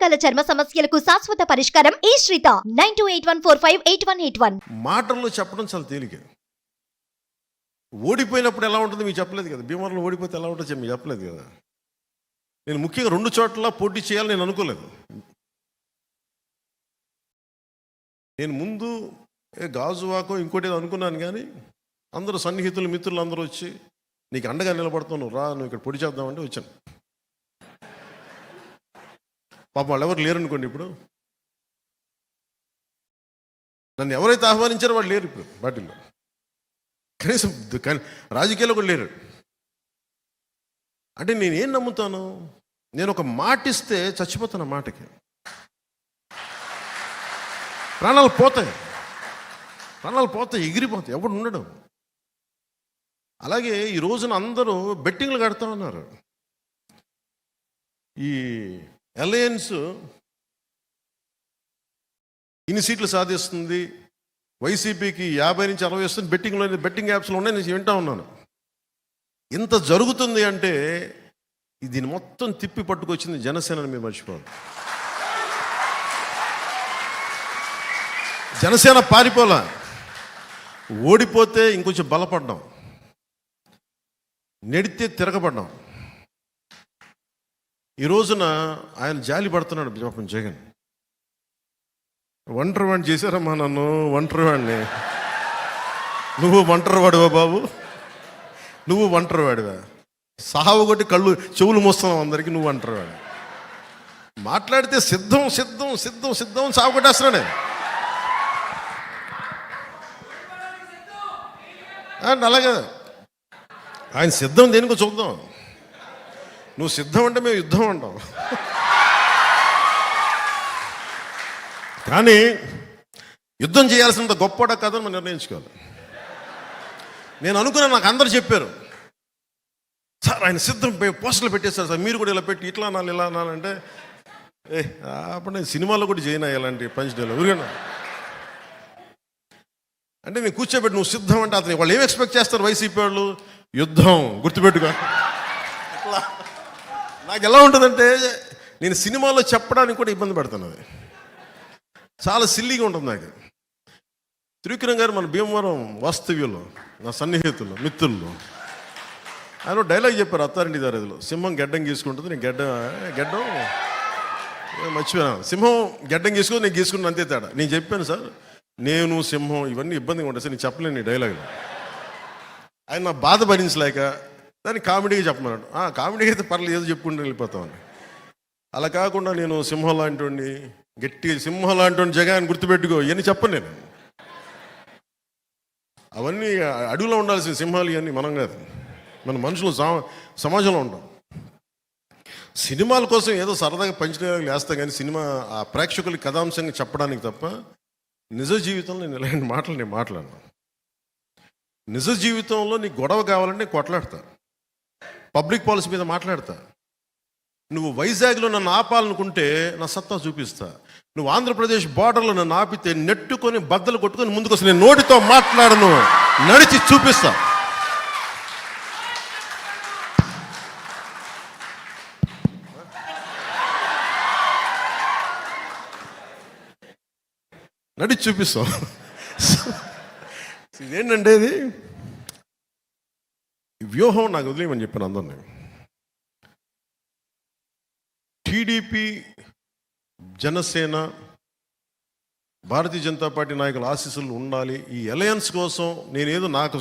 రకాల చర్మ సమస్యలకు శాశ్వత పరిష్కారం ఈ Sritha. Nine two eight one four five eight one eight one. మాటల్లో చెప్పడం చాలా తేలిక. ఓడిపోయినప్పుడు ఎలా ఉంటుంది మీకు చెప్పలేదు కదా. భీమవరంలో ఓడిపోతే ఎలా ఉంటుందో మీకు చెప్పలేదు కదా. నేను ముఖ్యంగా రెండు చోట్ల పోటీ చేయాలని నేను అనుకోలేదు. నేను ముందు గాజువాకో ఇంకోటి ఏదో అనుకున్నాను కానీ అందరూ సన్నిహితులు మిత్రులు అందరూ వచ్చి నీకు అండగా నిలబడుతున్నావు రా నువ్వు ఇక్కడ పొడి చేద్దామంటే వచ్చాను. పాపం వాళ్ళు ఎవరు లేరు అనుకోండి ఇప్పుడు. నన్ను ఎవరైతే ఆహ్వానించారో వాళ్ళు లేరు ఇప్పుడు వాటిల్లో కనీసం ద- రాజకీయాల్లో కూడా లేరు. అంటే నేనేం నమ్ముతాను? నేను ఒక మాట ఇస్తే చచ్చిపోతాను మాటకి. ప్రాణాలు పోతాయి. ప్రాణాలు పోతాయి ఎగిరిపోతాయి ఎవడు ఉండడం. అలాగే ఈ రోజున అందరూ బెట్టింగ్లు కడతా ఉన్నారు. ఈ అలయన్స్ ఇన్ని సీట్లు సాధిస్తుంది. వైసీపీకి యాభై నుంచి అరవై వస్తుంది. బెట్టింగ్లో బెట్టింగ్ యాప్స్లో ఉన్నాయి. నేను వింటా ఉన్నాను. ఇంత జరుగుతుంది అంటే దీన్ని మొత్తం తిప్పి పట్టుకొచ్చింది జనసేనని మీరు మర్చిపోవాలి జనసేన పారిపోలా. ఓడిపోతే ఇంకొంచెం బలపడ్డాం. నెడితే తిరగబడ్డాం. ఈ రోజున ఆయన జాలి పడుతున్నాడు పాపం జగన్. ఒంటరి వాడిని చేశారమ్మా నన్ను ఒంటరి వాడిని. నువ్వు ఒంటరి వాడివా బాబు? నువ్వు ఒంటరి వాడివా? సావు కొట్టి కళ్ళు చెవులు మోస్తున్నావు అందరికీ నువ్వు ఒంటరి వాడి మాట్లాడితే సిద్ధం సిద్ధం సిద్ధం సిద్ధం అని సాగు కొట్టేస్తున్నాడే. అలాగే ఆయన సిద్ధం దేనికో చూద్దాం. నువ్వు సిద్ధం అంటే మేము యుద్ధం అంటాం. కానీ యుద్ధం చేయాల్సినంత గొప్పడ కథను మనం నిర్ణయించుకోవాలి. నేను అనుకున్నా నాకు అందరు చెప్పారు. సార్ ఆయన సిద్ధం పోస్టులు పోస్టర్లు పెట్టేశారు సార్ మీరు కూడా ఇలా పెట్టి ఇట్లా అనాలి ఇలా అనాలంటే ఏ అప్పుడు నేను సినిమాలో కూడా చేయను ఇలాంటి పంచ్ డేలో. ఊరికన్నా అంటే నేను కూర్చోబెట్టి నువ్వు సిద్ధం అంటే అతని వాళ్ళు ఏం ఎక్స్పెక్ట్ చేస్తారు వైసీపీ వాళ్ళు? యుద్ధం గుర్తుపెట్టుకో. ఇట్లా నాకు ఎలా ఉంటుందంటే నేను సినిమాలో చెప్పడానికి కూడా ఇబ్బంది పడుతున్నాను అది చాలా సిల్లీగా ఉంటుంది నాకు. త్రివిక్రమ్ గారు మన భీమవరం వాస్తవ్యంలో నా సన్నిహితులు మిత్రులు. ఆయన డైలాగ్ చెప్పారు అత్తారింటి దారిలో సింహం గెడ్డం గీసుకుంటుంది నేను గెడ్డ గెడ్డం? మర్చిపోయాను. సింహం గెడ్డం గీసుకుని నేను గీసుకున్నాను అంతే తేడా. నేను చెప్పాను సార్ నేను సింహం ఇవన్నీ ఇబ్బందిగా ఉంటాయి సార్ నేను చెప్పలేను ఈ డైలాగ్ ఆయన నా బాధ భరించలేక దాన్ని కామెడీగా చెప్పమన్నాడు. ఆ కామెడీగా అయితే పర్లేదు ఏదో చెప్పుకుంటూ వెళ్ళిపోతామని. అలా కాకుండా నేను సింహం లాంటి గట్టి సింహం లాంటి వాడిని జగాన్ని గుర్తుపెట్టుకో ఇవన్నీ చెప్పను నేను. అవన్నీ అడవిలో ఉండాల్సిన సింహాలు ఇవన్నీ మనం కాదు. మన మనుషులు సమాజంలో ఉంటాం. సినిమాల కోసం ఏదో సరదాగా పంచడానికి వేస్తా కానీ సినిమా ఆ ప్రేక్షకులకి కథాంశంగా చెప్పడానికి తప్ప నిజ జీవితంలో నేను ఇలాంటి మాటలు నేను మాట్లాడను. నిజ జీవితంలో నీకు గొడవ కావాలంటే నేను కొట్లాడతా. పబ్లిక్ పాలసీ మీద మాట్లాడతా. నువ్వు వైజాగ్లో నన్ను ఆపాలనుకుంటే నా సత్తా చూపిస్తా. నువ్వు ఆంధ్రప్రదేశ్ బార్డర్లో నన్ను ఆపితే నెట్టుకొని బద్దలు కొట్టుకొని ముందుకు వస్తే నేను నోటితో మాట్లాడను. నడిచి చూపిస్తా. నడిచి చూపిస్తాం ఇదేంటంటే ఇది? వ్యూహం నాకు వదిలేయమని చెప్పాను అందరినీ. టీడీపీ జనసేన భారతీయ జనతా పార్టీ నాయకుల ఆశీస్సులు ఉండాలి. ఈ అలయన్స్ కోసం నేనేదో నాకు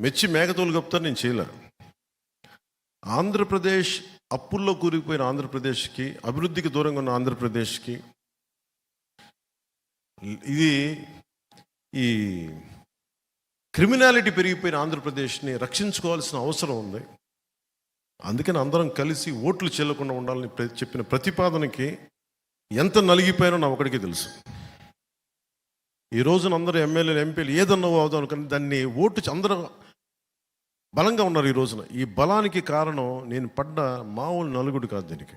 మెచ్చి మేకతోలు కప్తాను నేను చేయలే. ఆంధ్రప్రదేశ్ అప్పుల్లో కూరుకుపోయిన ఆంధ్రప్రదేశ్కి అభివృద్ధికి దూరంగా ఉన్న ఆంధ్రప్రదేశ్కి ఇది ఈ క్రిమినాలిటీ పెరిగిపోయిన ఆంధ్రప్రదేశ్ని రక్షించుకోవాల్సిన అవసరం ఉంది. అందుకని అందరం కలిసి ఓట్లు చెల్లకుండా ఉండాలని చెప్పిన ప్రతిపాదనకి ఎంత నలిగిపోయానో నా ఒకడికి తెలుసు. ఈ రోజున అందరూ ఎమ్మెల్యేలు ఎంపీలు ఏదన్నా అవుదాం కానీ దాన్ని ఓటు అందరూ బలంగా ఉన్నారు ఈ రోజున. ఈ బలానికి కారణం నేను పడ్డ మామూలు నలుగుడు కాదు దీనికి.